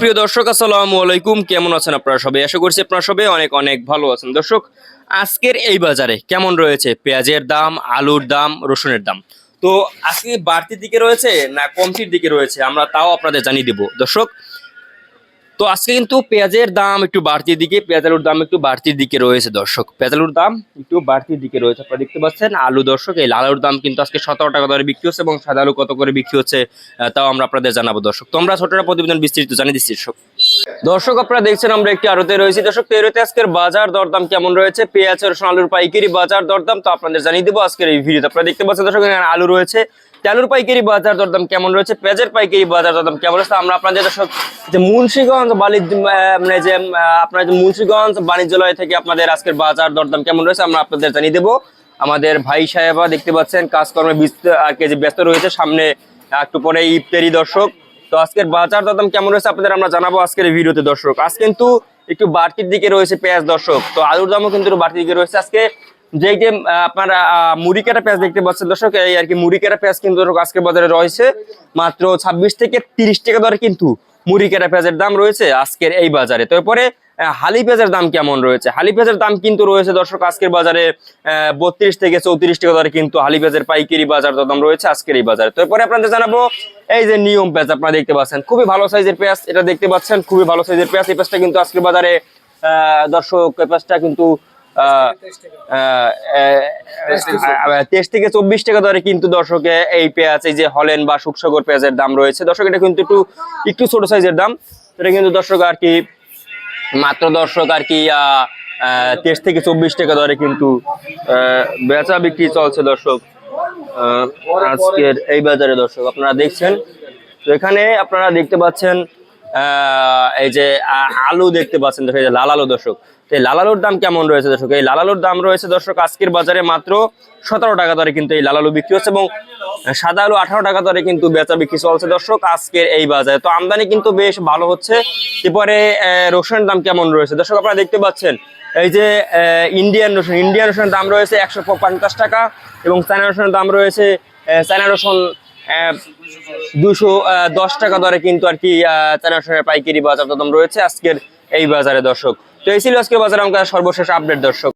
প্রিয় দর্শক, আসসালামু আলাইকুম। কেমন আছেন আপনারা সবাই? আশা করছি আপনারা সবাই অনেক অনেক ভালো আছেন। দর্শক, আজকের এই বাজারে কেমন রয়েছে? পেঁয়াজের দাম, আলুর দাম, রসুনের দাম? তো আজকে বাড়তি বাড়তির দিকে রয়েছে না কমতির দিকে রয়েছে? আমরা তাও আপনাদের জানিয়ে দেব। দর্শক তো আজকে কিন্তু পেঁয়াজের দাম একটু বাড়তির দিকে পেঁয়াজ আলুর দাম একটু বাড়তির দিকে রয়েছে দর্শক। পেঁয়াজ আলুর দাম একটু বাড়তির দিকে রয়েছে, আপনারা দেখতে পাচ্ছেন আলু দর্শক, এই লাল আলুর দাম কিন্তু আজকে সতেরো টাকা দরে বিক্রি হচ্ছে এবং সাদা আলু কত করে বিক্রি হচ্ছে তাও আমরা আপনাদের জানাব দর্শক। তো আমরা ছোটরা প্রতিবেদন বিস্তৃত জানিয়ে দিচ্ছি দর্শক। দর্শক, আপনারা দেখছেন আমরা একটি আড়তে রয়েছি। দর্শক, তো এরতে আজকের বাজার দরদাম কেমন রয়েছে? পেঁয়াজ, রসুন, আলুর পাইকারি বাজার দরদাম তো আপনাদের জানিয়ে দেবো আজকের এই ভিডিওতে। আপনারা দেখতে পাচ্ছেন দর্শক আলু রয়েছে তেলুর পাইকারি বাজার দরদাম কেমন রয়েছে? পেঁয়াজের পাইকারি বাজার দরদাম কেমন রয়েছে? আমরা আপনাদের দর্শক যে মুন্সিগঞ্জ বাণিজ্য মানে যে আপনার যে মুন্সিগঞ্জ বাণিজ্যালয় থেকে আপনাদের আজকের বাজার দরদাম কেমন রয়েছে, আমরা আপনাদের জানিয়ে দেবো। আমাদের ভাই সাহেবা দেখতে পাচ্ছেন, কাজকর্মে আর কি যে ব্যস্ত রয়েছে, সামনে একটু পরে ইফতারি দর্শক। তো আজকের বাজার দরদাম কেমন রয়েছে আপনাদের আমরা জানাব আজকের ভিডিওতে দর্শক। আজ কিন্তু একটু বাড়তির দিকে রয়েছে পেঁয়াজ দর্শক। তো আলুর দামও কিন্তু বাড়তির দিকে রয়েছে। আজকে যে যে আপনারা মুড়ি কাটা পেঁয়াজ দেখতে পাচ্ছেন দর্শক, এই আর কি মুড়ি কাটা পেঁয়াজ কিন্তু আজকের বাজারে রয়েছে মাত্র ছাব্বিশ থেকে তিরিশ টাকা দরে কিন্তু মুড়ি কাটা পেঁয়াজের দাম রয়েছে আজকের এই বাজারে। তারপরে হালি পেঁয়াজের দাম কেমন রয়েছে? হালি পেঁয়াজের দাম কিন্তু রয়েছে দর্শক আজকের বাজারে বত্রিশ থেকে চৌত্রিশ টাকা দরে কিন্তু হালি পেঁয়াজের পাইকারি বাজার দাম রয়েছে আজকের এই বাজারে। তারপরে আপনাদের জানাব, এই যে নিয়ম পেঁয়াজ আপনারা দেখতে পাচ্ছেন, খুবই ভালো সাইজের পেঁয়াজ এটা দেখতে পাচ্ছেন, খুবই ভালো সাইজের পেঁয়াজ। এই পেঁয়াজটা কিন্তু আজকের বাজারে দর্শক পেঁয়াজটা কিন্তু তেইশ থেকে চব্বিশ টাকা দরে কিন্তু দর্শকে এই পেঁয়াজ, এই যে হলেন বা সুকসাগর পেঁয়াজের দাম রয়েছে। দর্শক, এটা কিন্তু একটু একটু ছোট সাইজের দাম। এটা কিন্তু দর্শক আর কি, মাত্র দর্শক আর কি তেইশ থেকে চব্বিশ টাকা দরে কিন্তু বেচা বিক্রি চলছে দর্শক। আজকের এই বাজারে দর্শক, আপনারা দেখছেন। তো এখানে আপনারা দেখতে পাচ্ছেন এই যে আলু দেখতে পাচ্ছেন যে লাল আলু দর্শক। তো এই লাল আলুর দাম কেমন রয়েছে দর্শক? এই লাল আলুর দাম রয়েছে দর্শক আজকের বাজারে মাত্র সতেরো টাকা দরে কিন্তু এই লাল আলু বিক্রি হচ্ছে এবং সাদা আলু আঠারো টাকা দরে কিন্তু বেচা বিক্রি চলছে দর্শক আজকের এই বাজারে। তো আমদানি কিন্তু বেশ ভালো হচ্ছে। এরপরে রসুনের দাম কেমন রয়েছে? দর্শক আপনারা দেখতে পাচ্ছেন, এই যে ইন্ডিয়ান রসুন। ইন্ডিয়ান রসুনের দাম রয়েছে একশো পঞ্চাশ টাকা এবং চায়না রসুনের দাম রয়েছে চায়না রসুন দুশো দশ টাকা দরে কিন্তু আর কি চায়না পাইকারি বাজার দাম রয়েছে আজকের এই বাজারে দর্শক। তো এই ছিল আজকে বাজারে আমাদের সর্বশেষ আপডেট দর্শক।